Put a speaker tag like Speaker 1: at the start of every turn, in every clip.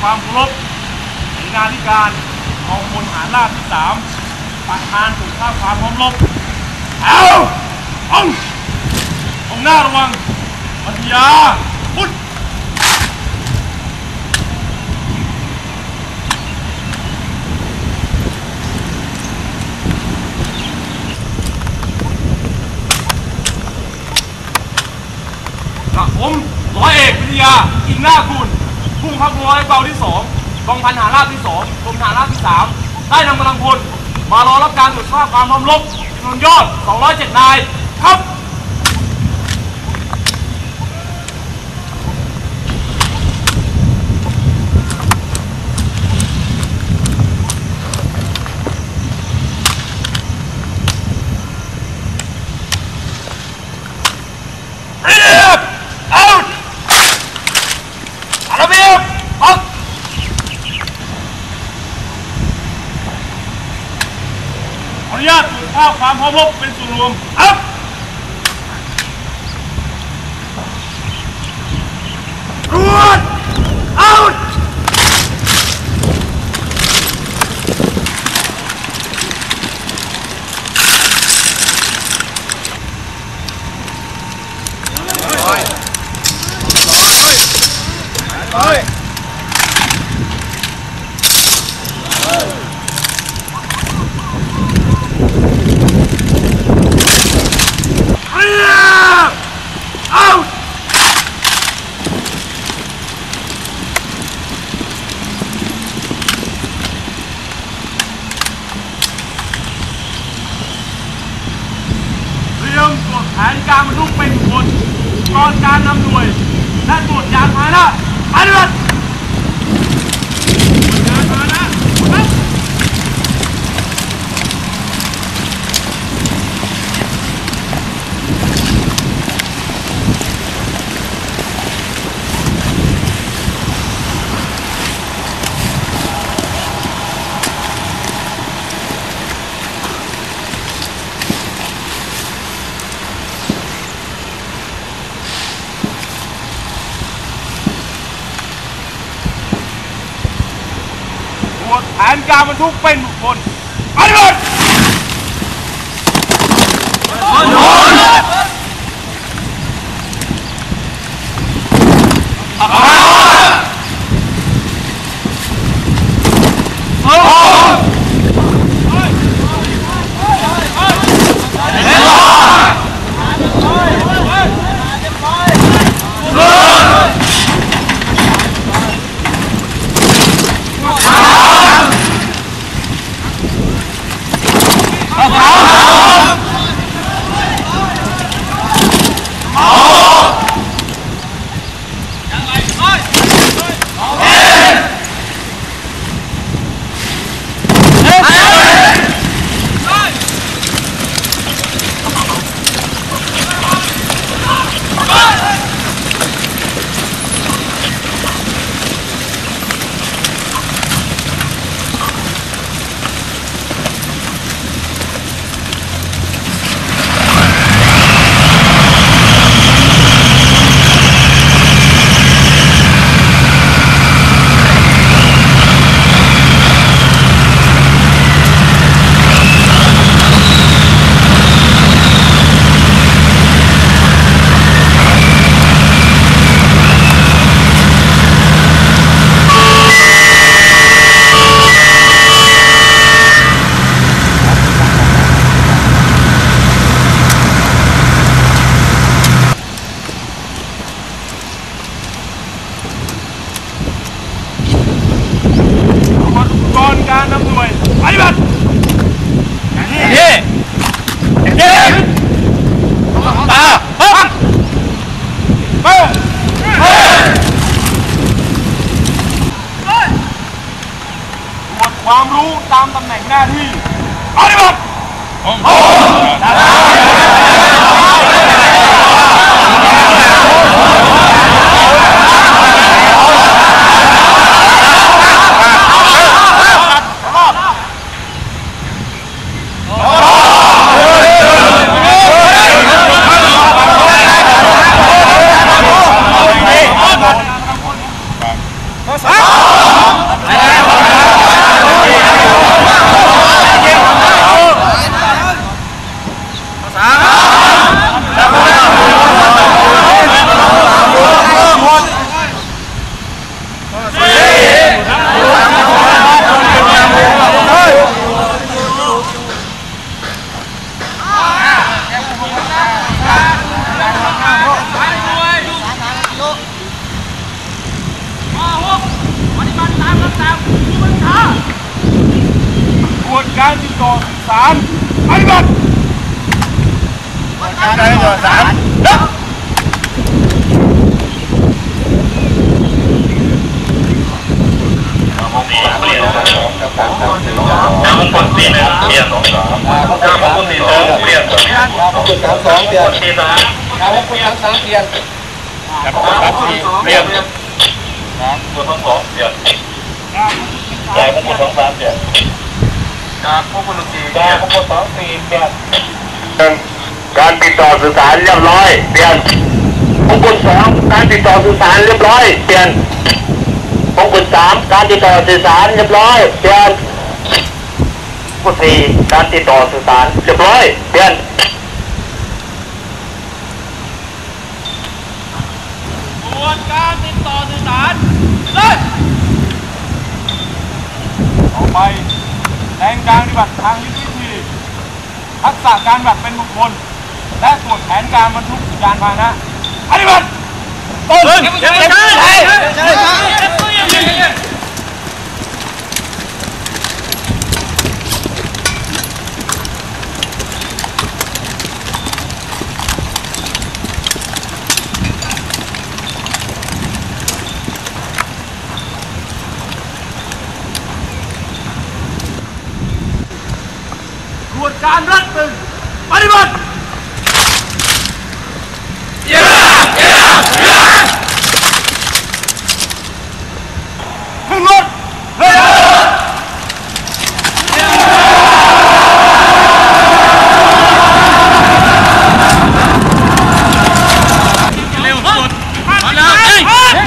Speaker 1: ความเคารพในงานธิการกองพลฐานราบที่สามประธานสู่ภาพความพร้อมรบเอาเอาตรงหน้าระวังปัญญาพุทธกับผมร้อยเอกวิทยาอินหน้าคุณ พุ่งพักร้อยเบาที่สองกองพันหาราบที่สองกรมฐานราบที่สามได้นำกำลังพลมารอรับการตรวจสอบความพร้อมรบจำนวนยอด 207 นาย ครับ เรียบเอาอาระเบียบออก ขออนุญาตตรวจภาพความพร้อมรบเป็นส่วนรวมอัพรวดเอา เรียบเอา เตรียมตรวจแผนการบรรทุกเป็นคนก่อนการนำหน่วยและตรวจยานพาหนะไปเลยยานพาหนะครับ ต การบรรทุกเป็นบุคคลอันเลยก่อนการนำหน่วยป ฏิบัตินี่นี่ตาปั๊บเป้าตรวจความรู้ตามตำแหน่งหน้าที่ปฏิบัติ ติดต่อสื่อสารปฏิบัติ
Speaker 2: การติดต่อสาร
Speaker 3: น้ำคนสี่หนึ่งเปลี่ยนสองสามน้ำคนสี่สองเปลี่ยนสอง
Speaker 2: ครับผมสามสองเปลี่ยน
Speaker 3: สี่สาม
Speaker 2: ครับผมสามสามเปลี่ยน
Speaker 3: ครับครับสี่เปลี่ยนครับตัวทั้งสองเปลี่ยนใจของคนสองสามเปลี่ยน ครับพวกคนสี่ใจของคนสองสี่เปลี่ยน
Speaker 4: การติดต่อสื่อสารเรียบร้อยเปลี่ยนมงกุฎสองการติดต่อสื่อสารเรียบร้อยเปลี่ยนมงกุฎสามการติดต่อสื่อสารเรียบร้อยเปลี่ยนมงกุฎสี่การติดต่อสื่อสารเรียบร้อยเปลี่ยน
Speaker 1: ตรวจการติดต่อสื่อสารเลิกต่อไปแร งการปฏิบัติทางยุทธวิธีทักษะการปฏิบัติเป็นบุคคล และตรวจแผนการบรรทุกยานพาหนะปฏิบัติต้นเก็บเก็บเก็บเก็บ ตรวจการรัดตึงปฏิบัติขึ้นรถเฮ้ยเร็วสุดมาแล้วเฮ้ย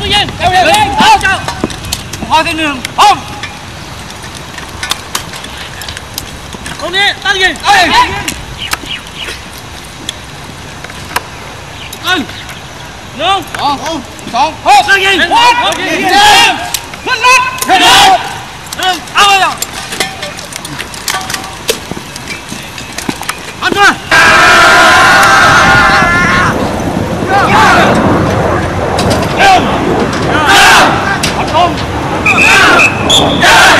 Speaker 1: ต้องยิง เร็วเร็วเร็วเจ้าพอที่หนึ่งพร้อมตรงนี้ตั้งยิงเอ้ยตั้งหนึ่งสองสองหกตั้งยิงหกยิงขึ้นรถขึ้นรถหนึ่งเอาไปแล้วอันตัวอัดลม อั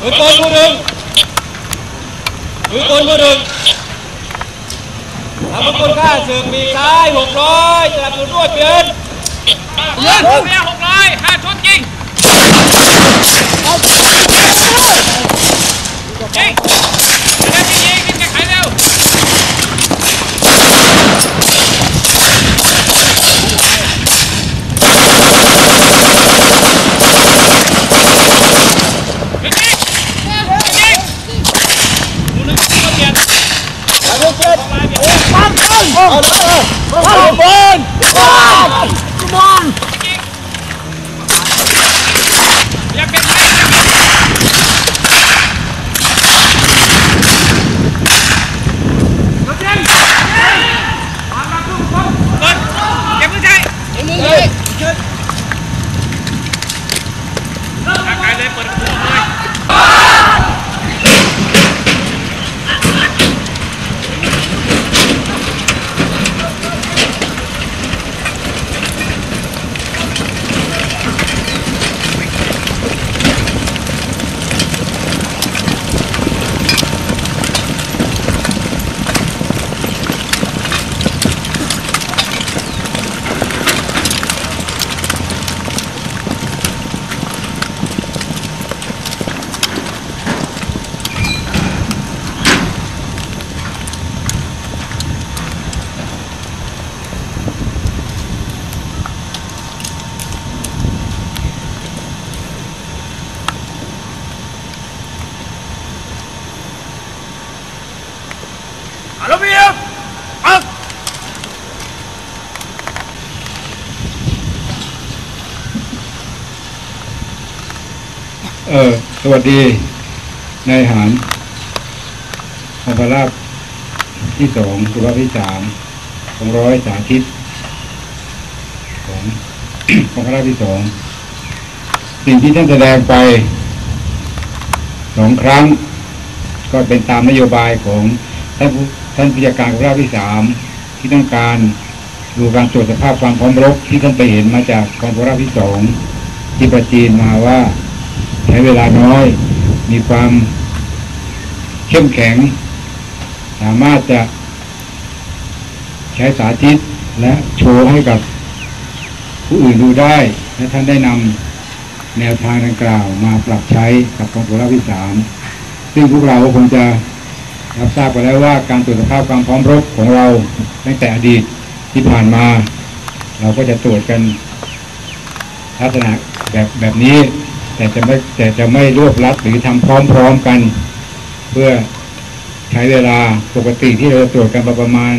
Speaker 1: มือปืนมือหนึ่งมือปืนมือหนึ่งทำมือปืนข้าศึกมีซ้ายหกร้อยสนับสนุนด้วยเปลี่ยนเลี่ยนเบียหกร้อยห้าชุดยิงยิงเร็วยิงยิงแข่งขันเร็วยิงยิงยิงมือหนึ่งก็เปลี่ยน ปั๊มปั๊มเอาเลยเอาบอลบอลอย่าเป็นไรเปิดเก็บมือใช้เก็บมือใช้ร่างกายเลยเปิดหัวเลย อา ระเบียบอัก
Speaker 5: เออ สวัสดี นายหารองพราบที่สองสุรบที่สามของร้อยสาธิต ของของพระราบที่สอง สิ่งที่ท่านแสดงไปสองครั้ง ก็เป็นตามนโยบายของท่านผู้ ท่านผู้จัดการของราบที่สามที่ต้องการดูการตรวจสภาพความพร้อมรบที่ท่านไปเห็นมาจากกองพลราบที่สองที่ประจีนมาว่าใช้เวลาน้อย มีความเข้มแข็ง สามารถจะใช้สาธิตและโชว์ให้กับผู้อื่นดูได้ และท่านได้นำแนวทางดังกล่าวมาปรับใช้กับกองทัพที่สามซึ่งพวกเราก็คงจะ รับทราบกันแล้วว่าการตรวจสภาพความพร้อมรบของเราตั้งแต่อดีตที่ผ่านมา เราก็จะตรวจกันลักษณะแบบแบบนี้ แต่จะไม่แต่จะไม่รวบรัดหรือทำพร้อมๆกัน เพื่อใช้เวลาปกติที่เราจะตรวจกันประมาณ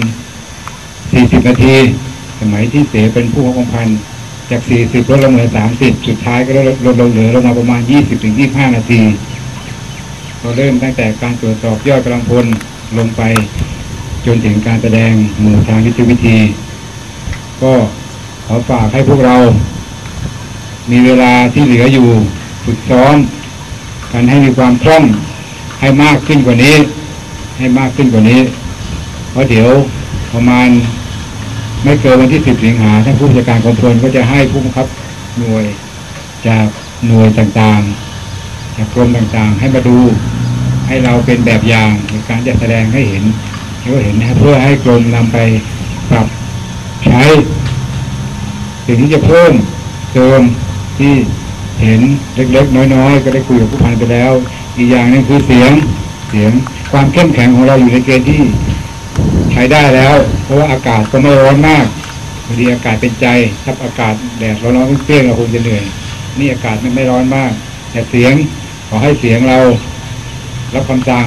Speaker 5: 40 นาที สมัยที่เสเป็นผู้ของกองพันจาก 40ลดลงเหลือ 30 สุดท้ายก็ลดลดลงเหลือลงมาประมาณ 20-25 นาที เราเริ่มตั้งแต่การตรวจสอบยอดกำลังพลลงไป จนถึงการแสดงหมู่ทางยุทธวิธี ก็ขอฝากให้พวกเรา มีเวลาที่เหลืออยู่ฝึกซ้อมกันให้มีความคล่องให้มากขึ้นกว่านี้ ให้มากขึ้นกว่านี้ เพราะเดี๋ยวประมาณไม่เกินวันที่สิบสิงหาท่านผู้จัดการกองพลก็จะให้ผู้บังคับหน่วยจากหน่วยต่างๆ จากกรมต่างๆ ให้มาดูให้เราเป็นแบบอย่างในการจะแสดงให้เห็นให้เขเห็นนะครับเพื่อให้กรมนำไปปรับใช้สิ่งที่จะเพิ่มเติมที่เห็นเล็กๆ น้อยๆ ก็ได้คุยกับผู้พันไปแล้ว อีกอย่างนึงคือเสียงเสียงความเข้มแข็งของเราอยู่ในเกณฑ์ที่ใช้ได้แล้ว เพราะว่าอากาศก็ไม่ร้อนมากพอดีอากาศเป็นใจถ้าอากาศแดดร้อนๆเปรี้ยงๆเราคงจะเหนื่อย นี่อากาศไม่ไม่ร้อนมาก แต่เสียง อให้เสียงเรารับคำสั่ง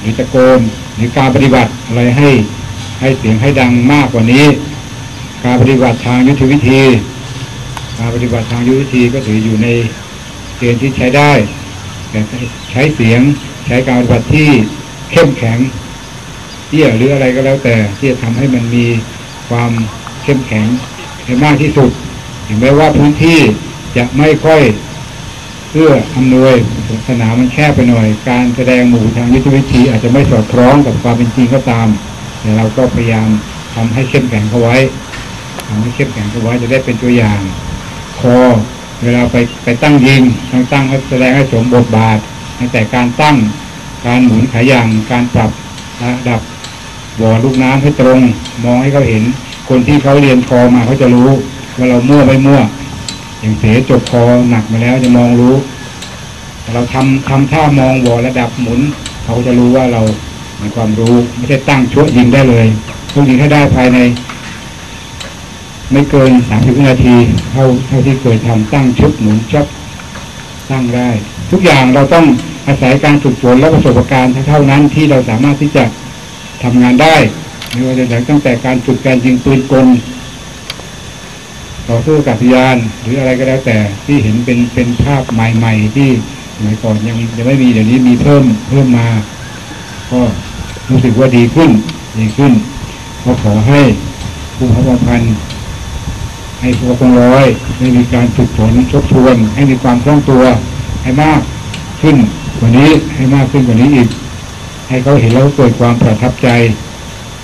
Speaker 5: หรือตะโกนหรือการปฏิบัติอะไรให้ให้เสียงให้ดังมากกว่านี้ การปฏิบัติทางยุทธวิธี การปฏิบัติทางยุทธวิธีก็ถืออยู่ในเกณฑ์ที่ใช้ได้แต่ใช้เสียงใช้การปฏิบัติที่เข้มแข็งเที่ยหรืออะไรก็แล้วแต่ที่จะทำให้มันมีความเข้มแข็งให้มากที่สุด ถึงแม้ว่าพื้นที่จะไม่ค่อย เอื้ออำนวยสนามมันแคบไปหน่อย การแสดงหมู่ทางยุทธวิธีอาจจะไม่สอดคล้องกับความเป็นจริงก็ตามแต่เราก็พยายามทำให้เข้มแข็งเขาไว้ทำให้เข้มแข็งเขาไว้จะได้เป็นตัวอย่าง คอเวลาไปไปตั้งยิงต้งตั้งให้แสดงให้สมบทบาทตั้งแต่การตั้งการหมุนขายางการปรับระดับบ่อลูกน้ำให้ตรง มองให้เขาเห็น คนที่เขาเรียนคอมาเขาจะรู้ว่าเรามั่วไม่มั่ว อย่างเสจบคอหนักมาแล้วจะมองรู้ เราทำทำท่ามองบ่อระดับหมุน เขาจะรู้ว่าเรามีความรู้ ไม่ใช่ตั้งชั่วยิงได้เลยต้องยิงให้ได้ภายใน ไม่เกิน30วินาทีเท่าเท่าที่เคยทำตั้งชุดหมุนชับตั้งได้ ทุกอย่างเราต้องอาศัยการฝึกฝนและประสบการณ์เท่านั้นที่เราสามารถที่จะทำงานได้ไม่ว่าจะตั้งแต่การฝึกการยิงปืนกล ต่อสู้อากาศยานหรืออะไรก็แล้วแต่ที่เห็นเป็นเป็นภาพใหม่ ๆ ที่สมัยก่อนยังยังไม่มีเดี๋ยวนี้มีเพิ่มเพิ่มมา ก็รู้สึกว่าดีขึ้น ดีขึ้นก็ขอให้ผู้พัฒพันธ์ให้พวกกองร้อยได้มีการฝึกฝนทบทวน ให้มีความคล่องตัว ให้มากขึ้นกว่านี้ให้มากขึ้นกว่านี้อีก ให้เขาเห็นแล้วเกิดความประทับใจ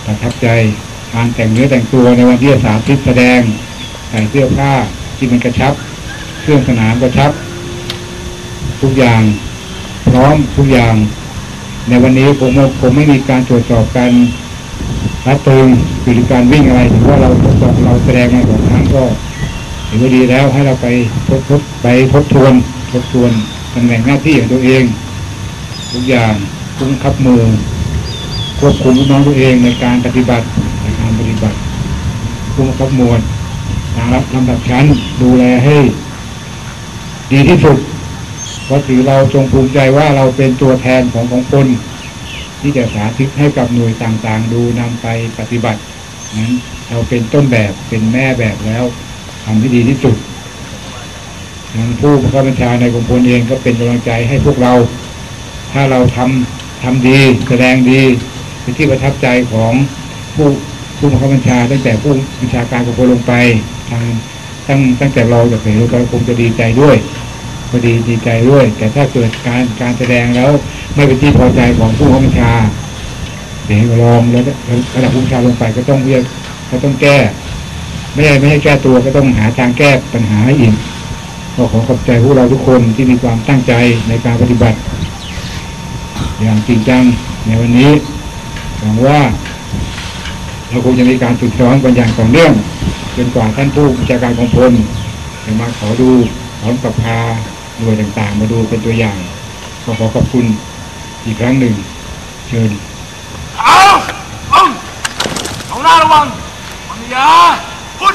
Speaker 5: ประทับใจการแต่งเนื้อแต่งตัวในวันที่สาธิตแสดง ใส่เสื้อผ้าที่มันกระชับ เครื่องสนามกระชับ ทุกอย่างพร้อมทุกอย่าง ในวันนี้ผมผมไม่มีการตรวจสอบการรัดตึงหรือการวิ่งอะไรถือว่าเราทดสอบเราแสดงมาสองครั้งก็ถือว่าดีแล้วให้เราไปทบทบไปทบทวนทบทวนตำแหน่งหน้าที่ของตัวเอง ทุกอย่างคุ้มคับมือควบคุมน้องตัวเองในการปฏิบัติในการปฏิบัติคุ้มคับมวด ทางรับลำดับชั้นดูแลให้ ดีที่สุดเพราะถือเราจงภูมิใจว่าเราเป็นตัวแทนของของคน ที่จะสาธิตให้กับหน่วยต่างๆ ดูนำไปปฏิบัตินั้นเราเป็นต้นแบบเป็นแม่แบบแล้วทำให้ดีที่สุดทางผู้บังคับบัญชาในกรมพลเองก็เป็นกำลังใจให้พวกเรา ถ้าเราทำทำดี แสดงดีเป็นที่ประทับใจของผู้ ผู้บังคับบัญชาตั้งแต่ผู้บัญชาการกองพลลงไปทางตั้งตั้งแต่เราจากเหนเราก็คงจะดีใจด้วยก็ดีดีใจด้วย แต่ถ้าเกิดการการแสดงแล้วไม่เป็นที่พอใจของผู้บังคับบัญชาเสียงรองแล้วระดับผู้บัญชาลงไปก็ต้องเรียกก็ต้องแก้ ไม่ใช่ไม่ให้แก้ตัวก็ต้องหาทางแก้ปัญหาให้อีกก็ขอขอบใจพวกเราทุกคนที่มีความตั้งใจในการปฏิบัติ อย่างจริงจังในวันนี้หวังว่า เราคงจะมีการฝึกซ้อมกันอย่างต่อเนื่องจนกว่าท่านผู้บัญชาการของพลจะมาขอดูพร้อมกับพาหน่วยต่างๆ มาดูเป็นตัวอย่างขอขอขอบคุณอีกครั้งหนึ่ง เชิญ
Speaker 1: เอาเอาเอาหน้าระวังมันยาพุทธ